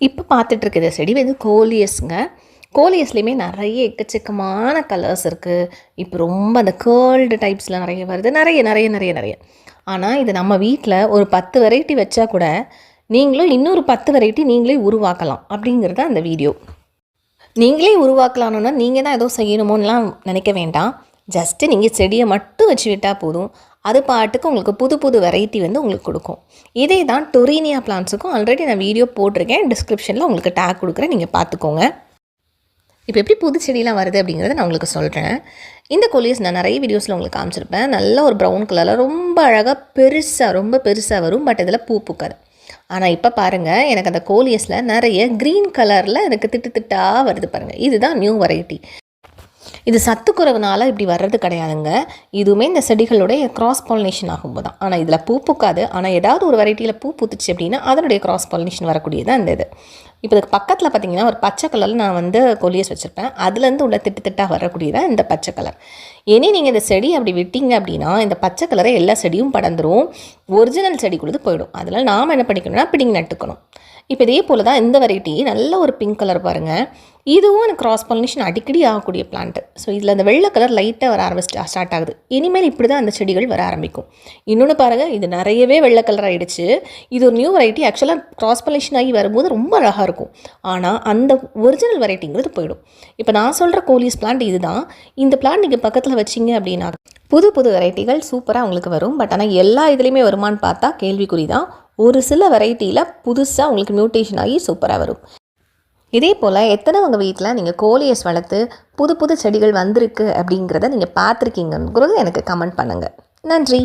இப்போ பார்த்துட்டு செடி வந்து கோலியஸ்ங்க. கோலியஸ்லேயுமே நிறைய எக்கச்சக்கமான கலர்ஸ் இருக்குது இப்போ ரொம்ப அந்த கேர்ல்டு டைப்ஸில் நிறைய வருது. நிறைய நிறைய நிறைய நிறைய. ஆனால் இது நம்ம வீட்டில் ஒரு பத்து வெரைட்டி வச்சா கூட நீங்களும் இன்னொரு பத்து வெரைட்டி நீங்களே உருவாக்கலாம் அப்படிங்கிறது அந்த வீடியோ நீங்களே உருவாக்கலாம்னா நீங்கள் தான் ஏதோ செய்யணுமோன்னெலாம் நினைக்க வேண்டாம். ஜஸ்ட்டு நீங்கள் செடியை மட்டும் வச்சு விட்டால் போதும். அது பாட்டுக்கு உங்களுக்கு புது புது வெரைட்டி வந்து உங்களுக்கு கொடுக்கும். இதே தான் டொரீனியா பிளான்ஸுக்கும் ஆல்ரெடி நான் வீடியோ போட்டிருக்கேன். டிஸ்கிரிப்ஷனில் உங்களுக்கு டேக் கொடுக்குறேன். நீங்கள் பார்த்துக்கோங்க. இப்போ எப்படி புது செடியெலாம் வருது அப்படிங்கிறத நான் உங்களுக்கு சொல்கிறேன் இந்த கொலியஸ் நான் நிறைய வீடியோஸில் உங்களுக்கு காமிச்சிருப்பேன். நல்ல ஒரு ப்ரௌன் கலரில் ரொம்ப அழகாக பெருசாக ரொம்ப பெருசாக வரும். பட் இதில் பூ பூக்காது. ஆனால் இப்போ பாருங்கள் எனக்கு அந்த கோலியஸில் நிறைய க்ரீன் கலரில் எனக்கு திட்டு திட்டாக வருது பாருங்கள் இதுதான் நியூ வெரைட்டி இது சத்துக்குறவுனால இப்படி வர்றது கிடையாதுங்க. இதுவுமே இந்த செடிகளுடைய கிராஸ் பாலினேஷன் ஆகும்போது தான் ஆனால் இதில் பூ பூக்காது. ஆனால் ஏதாவது ஒரு வெரைட்டியில் பூ பூத்துச்சு அப்படின்னா அதனுடைய கிராஸ் பாலினேஷன் வரக்கூடியது அந்த இது. இப்போ இதுக்கு பக்கத்தில் பார்த்தீங்கன்னா ஒரு பச்சை கலரில் நான் வந்து கொலியஸ் வச்சுருப்பேன். அதுலேருந்து உள்ள திட்டு திட்டாக வரக்கூடியதான் இந்த பச்சை கலர் இனி நீங்கள் இந்த செடி அப்படி விட்டீங்க அப்படின்னா இந்த பச்சை கலரை எல்லா செடியும் படந்துரும் ஒரிஜினல் செடி கொடுத்து போயிடும். அதனால் நாம் என்ன பண்ணிக்கணும்னா பிடிங்கி நட்டுக்கணும். இப்போ இதே போல் தான் இந்த வெரைட்டி நல்ல ஒரு பிங்க் கலர் பாருங்கள் இதுவும் எனக்கு கிராஸ் பாலினேஷன் அடிக்கடி ஆகக்கூடிய பிளான்ட் ஸோ இதில் அந்த வெள்ளை கலர் லைட்டாக வர ஆரம்பிச்சு ஸ்டார்ட் ஆகுது. இனிமேல் இப்படி தான் அந்த செடிகள் வர ஆரம்பிக்கும். இன்னொன்று பாருங்கள் இது நிறையவே வெள்ளை கலர் ஆகிடுச்சு இது ஒரு நியூ வெரைட்டி ஆக்சுவலாக கிராஸ் பாலினேஷன் ஆகி வரும்போது ரொம்ப அழகாக இருக்கும். ஆனால் அந்த ஒரிஜினல் வெரைட்டிங்கிறது போயிடும். இப்போ நான் சொல்கிற கோலிஸ் பிளான்ட் இதுதான். இந்த பிளான்ட் நீங்கள் பக்கத்தில் வச்சிங்க அப்படின்னா புது புது வெரைட்டிகள் சூப்பராக உங்களுக்கு வரும். பட் ஆனால் எல்லா இதுலேயுமே வருமானு பார்த்தா கேள்விக்குறி தான். ஒரு சில வெரைட்டியில் புதுசாக உங்களுக்கு மியூட்டேஷன் ஆகி சூப்பராக வரும். இதே போல் எத்தனை உங்கள் வீட்டில் நீங்கள் கோலியஸ் வளர்த்து புது புது செடிகள் வந்திருக்கு அப்படிங்கிறத நீங்கள் பார்த்துருக்கீங்கிறது எனக்கு கமெண்ட் பண்ணுங்கள் நன்றி.